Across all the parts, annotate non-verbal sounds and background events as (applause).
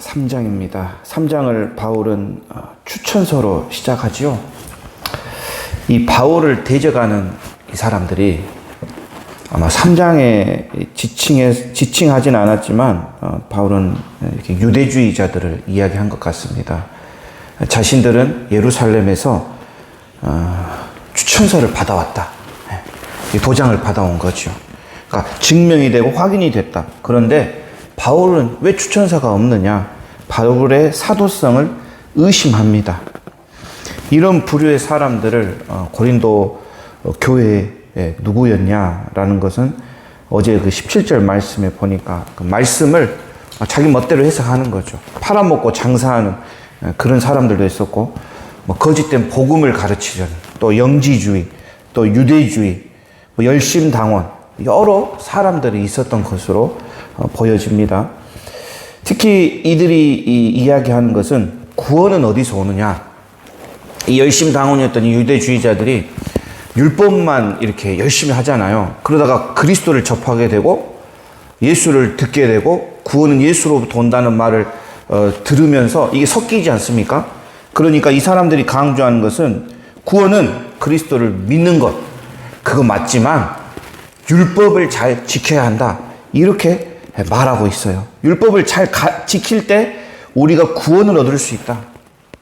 3장입니다. 3장을 바울은 어, 추천서로 시작하지요. 이 바울을 대적하는 이 사람들이 아마 3장에 지칭해, 지칭하진 않았지만 어, 바울은 유대주의자들을 이야기한 것 같습니다. 자신들은 예루살렘에서 어, 추천서를 받아왔다. 예, 이 도장을 받아온 거죠. 그러니까 증명이 되고 확인이 됐다. 그런데 바울은 왜 추천서가 없느냐? 바울의 사도성을 의심합니다. 이런 부류의 사람들을 어, 고린도 어, 교회에 누구였냐라는 것은 어제 그 17절 말씀에 보니까 그 말씀을 자기 멋대로 해석하는 거죠. 팔아먹고 장사하는 어, 그런 사람들도 있었고, 뭐 거짓된 복음을 가르치려는 또 영지주의, 또 유대주의, 뭐 열심당원 여러 사람들이 있었던 것으로 어, 보여집니다. 특히 이들이 이 이야기하는 것은 구원은 어디서 오느냐? 이 열심 당원이었던 이 유대주의자들이 율법만 이렇게 열심히 하잖아요. 그러다가 그리스도를 접하게 되고 예수를 듣게 되고 구원은 예수로부터 온다는 말을 어, 들으면서 이게 섞이지 않습니까? 그러니까 이 사람들이 강조하는 것은 구원은 그리스도를 믿는 것 그거 맞지만 율법을 잘 지켜야 한다 이렇게 말하고 있어요. 율법을 잘 가, 지킬 때 우리가 구원을 얻을 수 있다.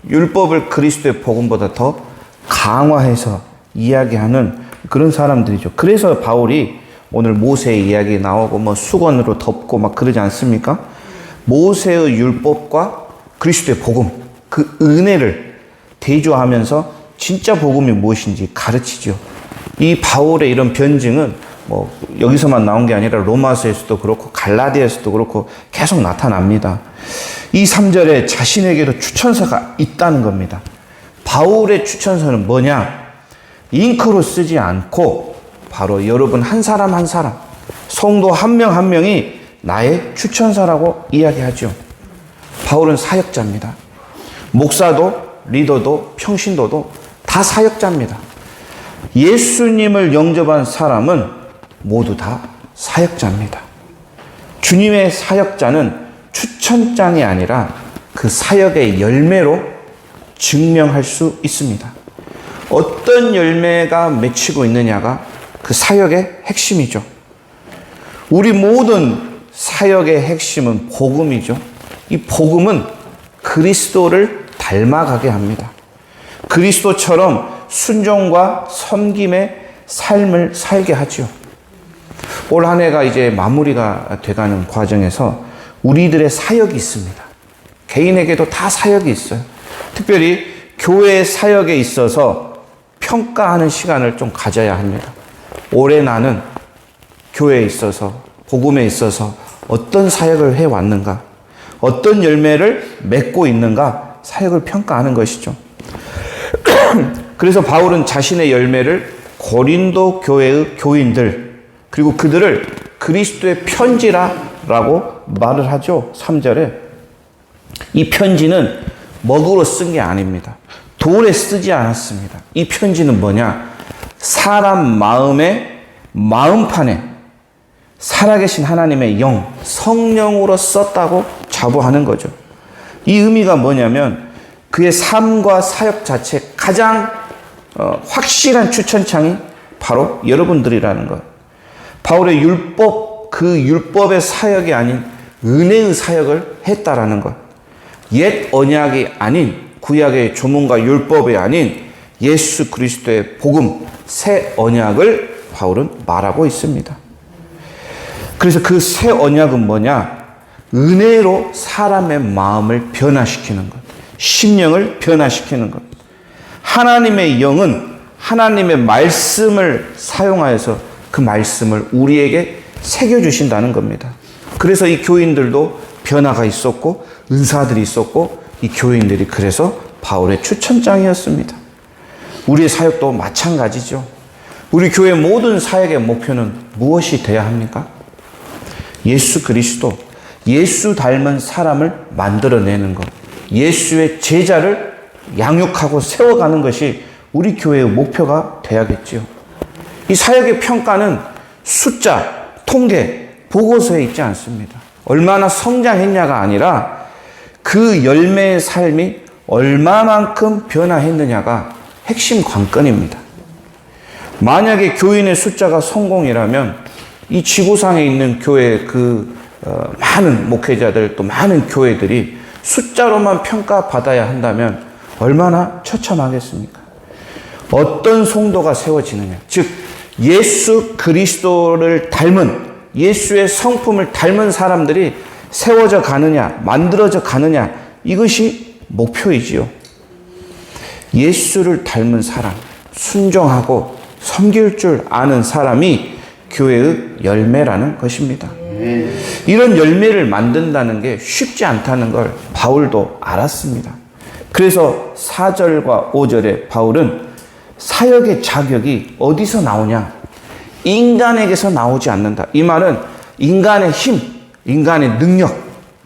율법을 그리스도의 복음보다 더 강화해서 이야기하는 그런 사람들이죠. 그래서 바울이 오늘 모세의 이야기 나오고 뭐 수건으로 덮고 막 그러지 않습니까? 모세의 율법과 그리스도의 복음, 그 은혜를 대조하면서 진짜 복음이 무엇인지 가르치죠. 이 바울의 이런 변증은 뭐 여기서만 나온 게 아니라 로마서에서도 그렇고 갈라디아에서도 그렇고 계속 나타납니다. 이 3절에 자신에게도 추천서가 있다는 겁니다. 바울의 추천서는 뭐냐? 잉크로 쓰지 않고 바로 여러분 한 사람 한 사람, 성도 한 명한 명이 나의 추천서라고 이야기하죠. 바울은 사역자입니다. 목사도, 리더도, 평신도도 다 사역자입니다. 예수님을 영접한 사람은 모두 다 사역자입니다. 주님의 사역자는 추천장이 아니라 그 사역의 열매로 증명할 수 있습니다. 어떤 열매가 맺히고 있느냐가 그 사역의 핵심이죠. 우리 모든 사역의 핵심은 복음이죠. 이 복음은 그리스도를 닮아가게 합니다. 그리스도처럼 순종과 섬김의 삶을 살게 하죠. 올 한 해가 이제 마무리가 돼가는 과정에서 우리들의 사역이 있습니다. 개인에게도 다 사역이 있어요. 특별히 교회 사역에 있어서 평가하는 시간을 좀 가져야 합니다. 올해 나는 교회에 있어서, 복음에 있어서 어떤 사역을 해왔는가, 어떤 열매를 맺고 있는가, 사역을 평가하는 것이죠. (clears throat) 그래서 바울은 자신의 열매를 고린도 교회의 교인들, 그리고 그들을 그리스도의 편지라라고 말을 하죠. 3절에. 이 편지는 먹으로 쓴 게 아닙니다. 돌에 쓰지 않았습니다. 이 편지는 뭐냐? 사람 마음의 마음판에 살아계신 하나님의 영, 성령으로 썼다고 자부하는 거죠. 이 의미가 뭐냐면 그의 삶과 사역 자체 가장 어, 확실한 추천창이 바로 여러분들이라는 것. 바울의 율법, 그 율법의 사역이 아닌 은혜의 사역을 했다라는 것. 옛 언약이 아닌 구약의 조문과 율법이 아닌 예수 그리스도의 복음, 새 언약을 바울은 말하고 있습니다. 그래서 그 새 언약은 뭐냐? 은혜로 사람의 마음을 변화시키는 것. 심령을 변화시키는 것. 하나님의 영은 하나님의 말씀을 사용하여서 그 말씀을 우리에게 새겨주신다는 겁니다. 그래서 이 교인들도 변화가 있었고, 은사들이 있었고, 이 교인들이 그래서 바울의 추천장이었습니다. 우리의 사역도 마찬가지죠. 우리 교회 모든 사역의 목표는 무엇이 되어야 합니까? 예수 그리스도, 예수 닮은 사람을 만들어내는 것. 예수의 제자를 양육하고 세워가는 것이 우리 교회의 목표가 돼야겠지요. 이 사역의 평가는 숫자, 통계, 보고서에 있지 않습니다. 얼마나 성장했냐가 아니라 그 열매의 삶이 얼마만큼 변화했느냐가 핵심 관건입니다. 만약에 교인의 숫자가 성공이라면 이 지구상에 있는 교회 그 어, 많은 목회자들 또 많은 교회들이 숫자로만 평가받아야 한다면 얼마나 처참하겠습니까? 어떤 송도가 세워지느냐. 즉, 예수 그리스도를 닮은 예수의 성품을 닮은 사람들이 세워져 가느냐, 만들어져 가느냐, 이것이 목표이지요. 예수를 닮은 사람, 순종하고 섬길 줄 아는 사람이 교회의 열매라는 것입니다. 이런 열매를 만든다는 게 쉽지 않다는 걸 바울도 알았습니다. 그래서 4절과 5절에 바울은 사역의 자격이 어디서 나오냐? 인간에게서 나오지 않는다. 이 말은 인간의 힘, 인간의 능력,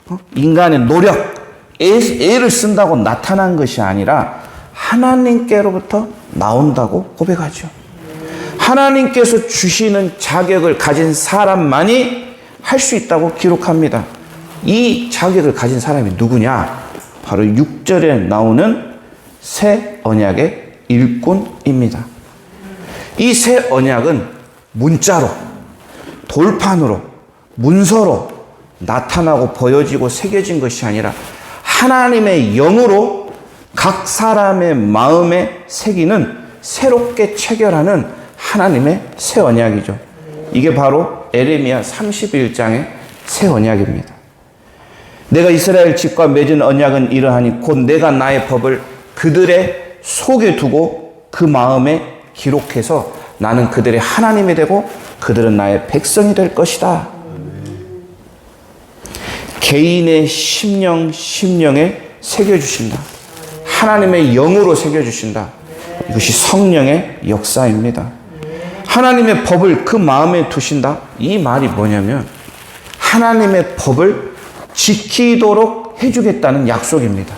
어? 인간의 노력, 애를 쓴다고 나타난 것이 아니라 하나님께로부터 나온다고 고백하죠. 하나님께서 주시는 자격을 가진 사람만이 할 수 있다고 기록합니다. 이 자격을 가진 사람이 누구냐? 바로 6절에 나오는 새 언약의 일꾼입니다. 이 새 언약은 문자로, 돌판으로, 문서로 나타나고 보여지고 새겨진 것이 아니라 하나님의 영으로 각 사람의 마음에 새기는 새롭게 체결하는 하나님의 새 언약이죠. 이게 바로 에레미야 31장의 새 언약입니다. 내가 이스라엘 집과 맺은 언약은 이러하니 곧 내가 나의 법을 그들의 속에 두고 그 마음에 기록해서 나는 그들의 하나님이 되고 그들은 나의 백성이 될 것이다. 개인의 심령, 심령에 새겨주신다. 하나님의 영으로 새겨주신다. 이것이 성령의 역사입니다. 하나님의 법을 그 마음에 두신다? 이 말이 뭐냐면, 하나님의 법을 지키도록 해주겠다는 약속입니다.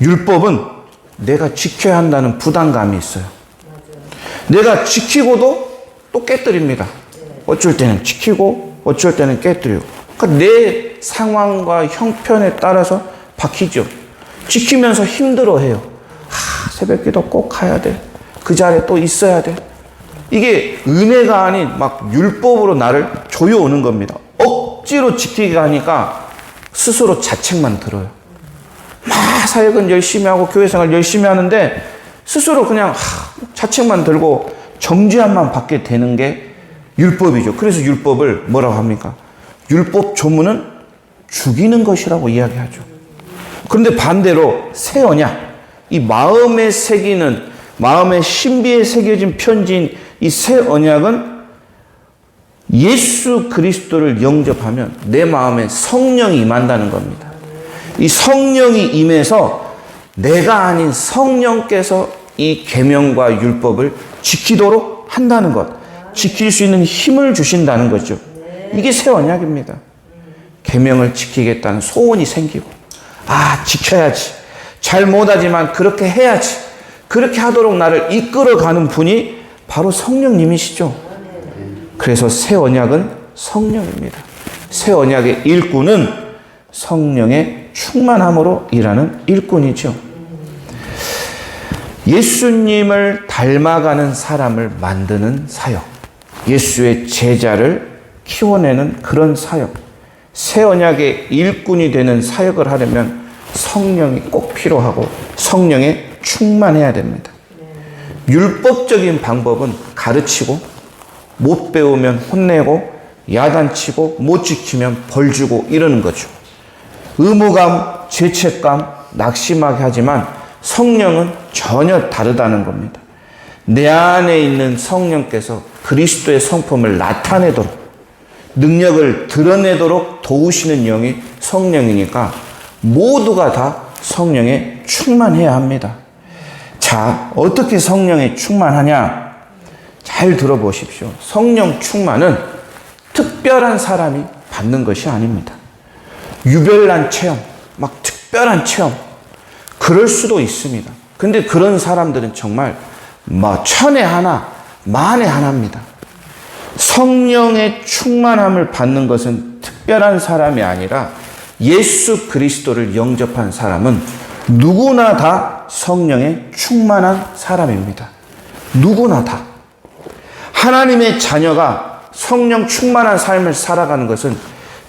율법은 내가 지켜야 한다는 부담감이 있어요. 내가 지키고도 또 깨뜨립니다. 어쩔 때는 지키고, 어쩔 때는 깨뜨리고. 그러니까 내 상황과 형편에 따라서 바뀌죠. 지키면서 힘들어해요. 아, 새벽기도 꼭 가야 돼. 그 자리에 또 있어야 돼. 이게 은혜가 아닌 막 율법으로 나를 조여오는 겁니다. 억지로 지키게 하니까 스스로 자책만 들어요. 막 사역은 열심히 하고 교회 생활 열심히 하는데 스스로 그냥 자책만 들고 정죄함만 받게 되는 게 율법이죠. 그래서 율법을 뭐라고 합니까? 율법 조문은 죽이는 것이라고 이야기하죠. 그런데 반대로 새 언약, 이 마음에 새기는 마음의 신비에 새겨진 편지인 이 새 언약은 예수 그리스도를 영접하면 내 마음에 성령이 임한다는 겁니다. 이 성령이 임해서 내가 아닌 성령께서 이 계명과 율법을 지키도록 한다는 것, 지킬 수 있는 힘을 주신다는 거죠. 이게 새 언약입니다. 계명을 지키겠다는 소원이 생기고, 아 지켜야지. 잘 못하지만 그렇게 해야지. 그렇게 하도록 나를 이끌어가는 분이 바로 성령님이시죠. 그래서 새 언약은 성령입니다. 새 언약의 일꾼은 성령의 충만함으로 일하는 일꾼이죠. 예수님을 닮아가는 사람을 만드는 사역. 예수의 제자를 키워내는 그런 사역. 새 언약의 일꾼이 되는 사역을 하려면 성령이 꼭 필요하고 성령에 충만해야 됩니다. 율법적인 방법은 가르치고 못 배우면 혼내고 야단치고 못 지키면 벌 주고 이러는 거죠. 의무감, 죄책감, 낙심하게 하지만 성령은 전혀 다르다는 겁니다. 내 안에 있는 성령께서 그리스도의 성품을 나타내도록 능력을 드러내도록 도우시는 영이 성령이니까 모두가 다 성령에 충만해야 합니다. 자, 어떻게 성령에 충만하냐? 잘 들어보십시오. 성령 충만은 특별한 사람이 받는 것이 아닙니다. 유별난 체험, 막 특별한 체험, 그럴 수도 있습니다. 근데 그런 사람들은 정말 뭐 천에 하나, 만에 하나입니다. 성령의 충만함을 받는 것은 특 특별한 사람이 아니라 예수 그리스도를 영접한 사람은 누구나 다 성령에 충만한 사람입니다. 누구나 다. 하나님의 자녀가 성령 충만한 삶을 살아가는 것은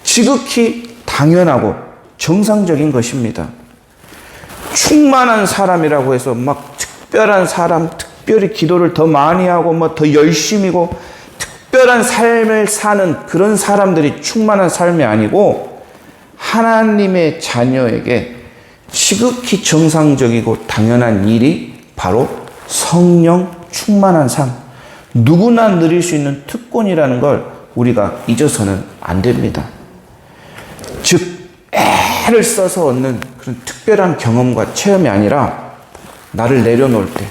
지극히 당연하고 정상적인 것입니다. 충만한 사람이라고 해서 막 특별한 사람, 특별히 기도를 더 많이 하고 뭐 더 열심히고 특별한 삶을 사는 그런 사람들이 충만한 삶이 아니고 하나님의 자녀에게 지극히 정상적이고 당연한 일이 바로 성령 충만한 삶. 누구나 누릴 수 있는 특권이라는 걸 우리가 잊어서는 안 됩니다. 즉, 애를 써서 얻는 그런 특별한 경험과 체험이 아니라 나를 내려놓을 때,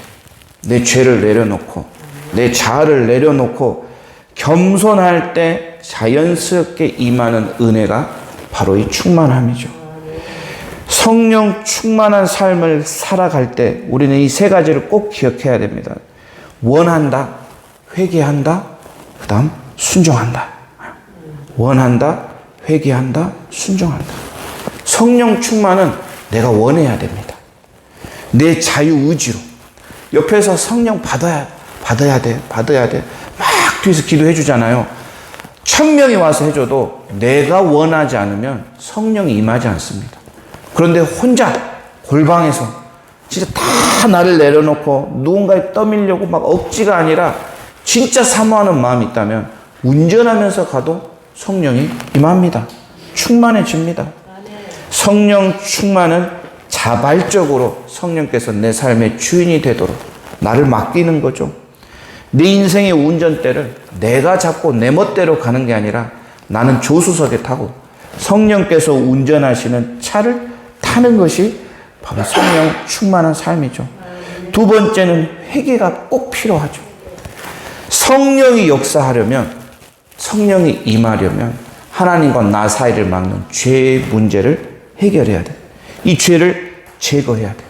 내 죄를 내려놓고, 내 자아를 내려놓고, 겸손할 때 자연스럽게 임하는 은혜가 바로 이 충만함이죠. 성령 충만한 삶을 살아갈 때 우리는 이 세 가지를 꼭 기억해야 됩니다. 원한다, 회개한다, 그 다음 순종한다. 원한다, 회개한다, 순종한다. 성령 충만은 내가 원해야 됩니다. 내 자유 의지로. 옆에서 성령 받아야, 받아야 돼, 받아야 돼. 막 뒤에서 기도해 주잖아요. 천 명이 와서 해줘도 내가 원하지 않으면 성령이 임하지 않습니다. 그런데 혼자 골방에서 진짜 다 나를 내려놓고 누군가에 떠밀려고 막 억지가 아니라 진짜 사모하는 마음이 있다면 운전하면서 가도 성령이 임합니다. 충만해집니다. 성령 충만은 자발적으로 성령께서 내 삶의 주인이 되도록 나를 맡기는 거죠. 내 인생의 운전대를 내가 잡고 내 멋대로 가는 게 아니라 나는 조수석에 타고 성령께서 운전하시는 차를 타는 것이 바로 성령 충만한 삶이죠. 두 번째는 회개가 꼭 필요하죠. 성령이 역사하려면 성령이 임하려면 하나님과 나 사이를 막는 죄의 문제를 해결해야 돼. 이 죄를 제거해야 돼.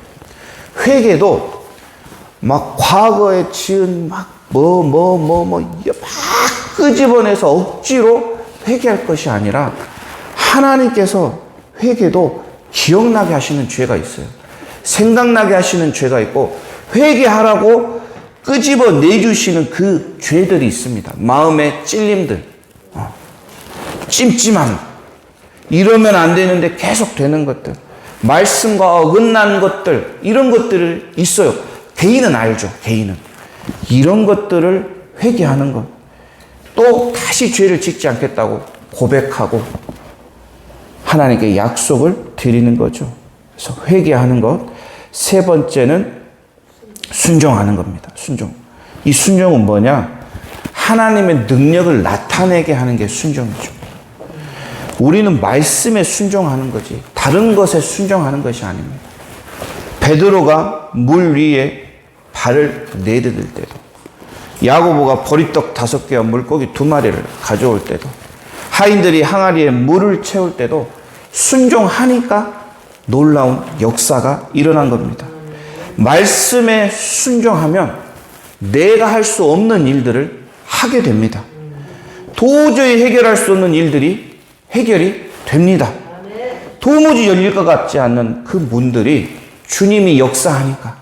회개도 막 과거에 지은 막 뭐 뭐 뭐 뭐 막 끄집어내서 억지로 회개할 것이 아니라 하나님께서 회개도 기억나게 하시는 죄가 있어요. 생각나게 하시는 죄가 있고 회개하라고 끄집어 내주시는 그 죄들이 있습니다. 마음의 찔림들, 어, 찜찜함, 이러면 안 되는데 계속 되는 것들, 말씀과 어긋난 것들, 이런 것들을 있어요. 개인은 알죠, 개인은. 이런 것들을 회개하는 것. 또 다시 죄를 짓지 않겠다고 고백하고 하나님께 약속을 드리는 거죠. 그래서 회개하는 것. 세 번째는 순종하는 겁니다. 순종. 이 순종은 뭐냐? 하나님의 능력을 나타내게 하는 게 순종이죠. 우리는 말씀에 순종하는 거지 다른 것에 순종하는 것이 아닙니다. 베드로가 물 위에 발을 내디딜 때도 야고보가 보리떡 다섯 개와 물고기 두 마리를 가져올 때도 하인들이 항아리에 물을 채울 때도 순종하니까 놀라운 역사가 일어난 겁니다. 말씀에 순종하면 내가 할 수 없는 일들을 하게 됩니다. 도저히 해결할 수 없는 일들이 해결이 됩니다. 도무지 열릴 것 같지 않는 그 문들이 주님이 역사하니까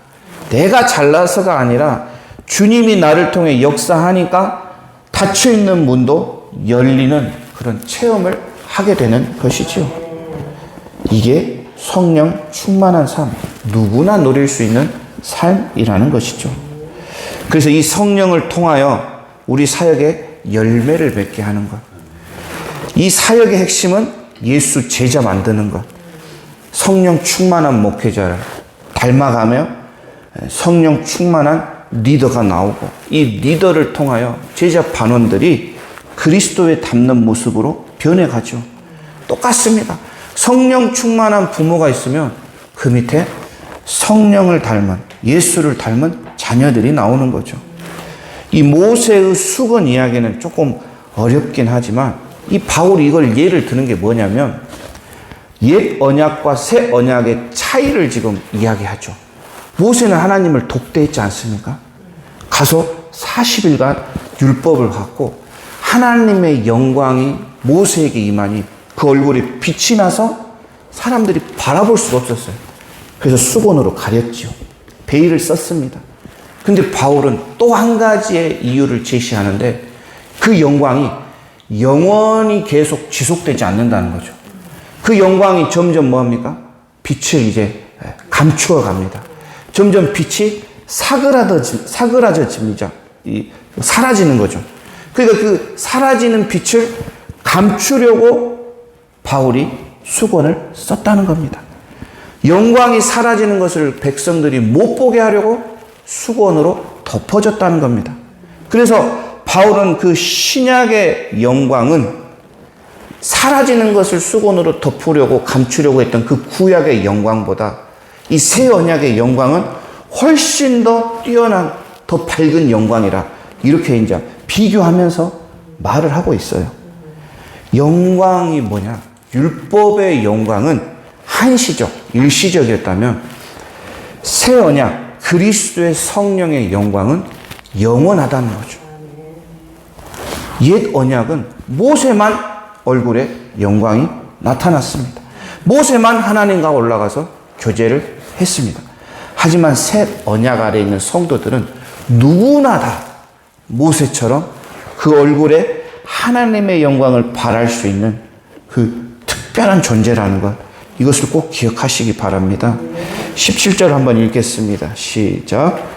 내가 잘나서가 아니라 주님이 나를 통해 역사하니까 닫혀 있는 문도 열리는 그런 체험을 하게 되는 것이지요. 이게 성령 충만한 삶, 누구나 누릴 수 있는 삶이라는 것이죠. 그래서 이 성령을 통하여 우리 사역에 열매를 맺게 하는 것. 이 사역의 핵심은 예수 제자 만드는 것. 성령 충만한 목회자를 닮아가며 성령 충만한 리더가 나오고 이 리더를 통하여 제자 반원들이 그리스도에 닮는 모습으로 변해가죠. 똑같습니다. 성령 충만한 부모가 있으면 그 밑에 성령을 닮은 예수를 닮은 자녀들이 나오는 거죠. 이 모세의 수건 이야기는 조금 어렵긴 하지만 이 바울이 이걸 예를 드는 게 뭐냐면 옛 언약과 새 언약의 차이를 지금 이야기하죠. 모세는 하나님을 독대했지 않습니까? 가서 40일간 율법을 갖고 하나님의 영광이 모세에게 임하니 그 얼굴에 빛이 나서 사람들이 바라볼 수가 없었어요. 그래서 수건으로 가렸지요. 베일을 썼습니다. 근데 바울은 또 한 가지의 이유를 제시하는데 그 영광이 영원히 계속 지속되지 않는다는 거죠. 그 영광이 점점 뭐합니까? 빛을 이제 감추어 갑니다. 점점 빛이 사그라져, 사그라져집니다. 이, 사라지는 거죠. 그러니까 그 사라지는 빛을 감추려고 바울이 수건을 썼다는 겁니다. 영광이 사라지는 것을 백성들이 못 보게 하려고 수건으로 덮어졌다는 겁니다. 그래서 바울은 그 신약의 영광은 사라지는 것을 수건으로 덮으려고 감추려고 했던 그 구약의 영광보다 이 새 언약의 영광은 훨씬 더 뛰어난 더 밝은 영광이라 이렇게 이제 비교하면서 말을 하고 있어요. 영광이 뭐냐? 율법의 영광은 한시적, 일시적이었다면 새 언약 그리스도의 성령의 영광은 영원하다는 거죠. 옛 언약은 모세만 얼굴에 영광이 나타났습니다. 모세만 하나님과 올라가서 교제를 했습니다. 하지만 새 언약 아래 있는 성도들은 누구나 다 모세처럼 그 얼굴에 하나님의 영광을 발할 수 있는 그 특별한 존재라는 것 이것을 꼭 기억하시기 바랍니다. 17절 한번 읽겠습니다. 시작.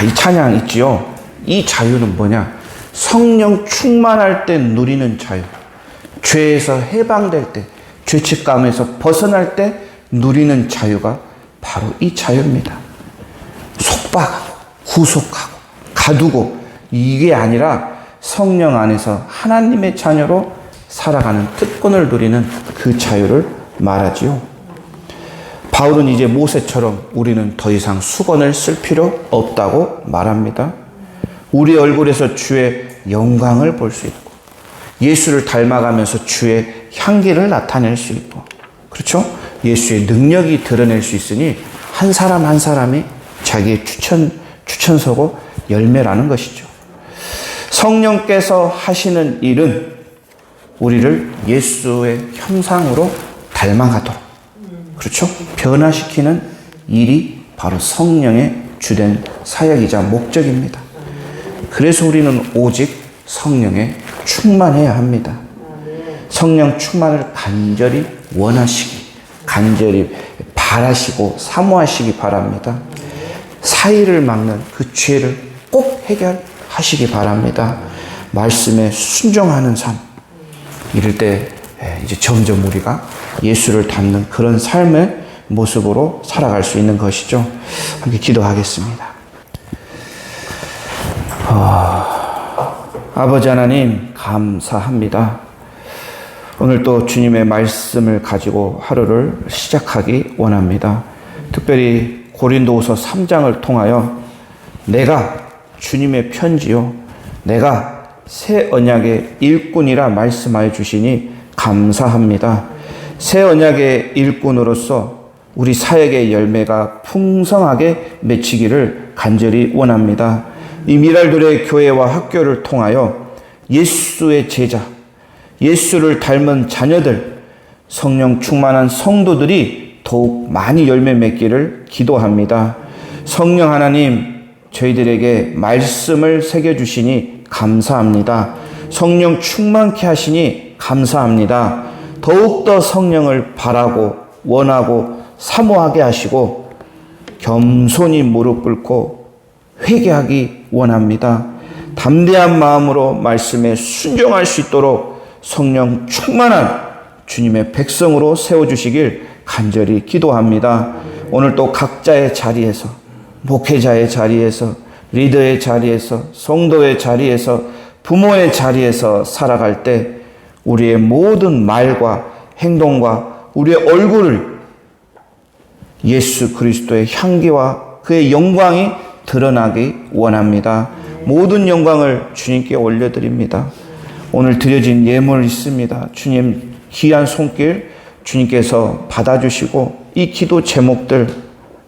와, 이 찬양 있지요. 이 자유는 뭐냐? 성령 충만할 때 누리는 자유. 죄에서 해방될 때, 죄책감에서 벗어날 때 누리는 자유가 바로 이 자유입니다. 속박하고, 구속하고, 가두고, 이게 아니라 성령 안에서 하나님의 자녀로 살아가는 특권을 누리는 그 자유를 말하지요. 바울은 이제 모세처럼 우리는 더 이상 수건을 쓸 필요 없다고 말합니다. 우리 얼굴에서 주의 영광을 볼 수 있고, 예수를 닮아가면서 주의 향기를 나타낼 수 있고, 그렇죠? 예수의 능력이 드러낼 수 있으니 한 사람 한 사람이 자기의 추천, 추천서고 열매라는 것이죠. 성령께서 하시는 일은 우리를 예수의 형상으로 닮아가도록, 그렇죠? 변화시키는 일이 바로 성령의 주된 사역이자 목적입니다. 그래서 우리는 오직 성령에 충만해야 합니다. 성령 충만을 간절히 원하시기, 간절히 바라시고 사모하시기 바랍니다. 사이를 막는 그 죄를 꼭 해결하시기 바랍니다. 말씀에 순종하는 삶. 이럴 때 이제 점점 우리가 예수를 닮는 그런 삶의 모습으로 살아갈 수 있는 것이죠. 함께 기도하겠습니다. 아버지 하나님, 감사합니다. 오늘 또 주님의 말씀을 가지고 하루를 시작하기 원합니다. 특별히 고린도후서 3장을 통하여 내가 주님의 편지요, 내가 새 언약의 일꾼이라 말씀하여 주시니 감사합니다. 새 언약의 일꾼으로서 우리 사역의 열매가 풍성하게 맺히기를 간절히 원합니다. 이 미랄들의 교회와 학교를 통하여 예수의 제자, 예수를 닮은 자녀들, 성령 충만한 성도들이 더욱 많이 열매 맺기를 기도합니다. 성령 하나님, 저희들에게 말씀을 새겨주시니 감사합니다. 성령 충만케 하시니 감사합니다. 더욱더 성령을 바라고 원하고 사모하게 하시고 겸손히 무릎 꿇고 회개하기 원합니다. 담대한 마음으로 말씀에 순종할 수 있도록 성령 충만한 주님의 백성으로 세워주시길 간절히 기도합니다. 오늘 또 각자의 자리에서, 목회자의 자리에서, 리더의 자리에서, 성도의 자리에서, 부모의 자리에서 살아갈 때 우리의 모든 말과 행동과 우리의 얼굴을 예수 그리스도의 향기와 그의 영광이 드러나기 원합니다. 모든 영광을 주님께 올려드립니다. 오늘 드려진 예물 있습니다. 주님 귀한 손길 주님께서 받아주시고 이 기도 제목들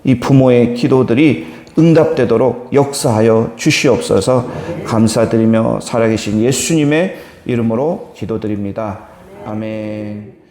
이 부모의 기도들이 응답되도록 역사하여 주시옵소서 감사드리며 살아계신 예수님의 이름으로 기도드립니다. 아멘.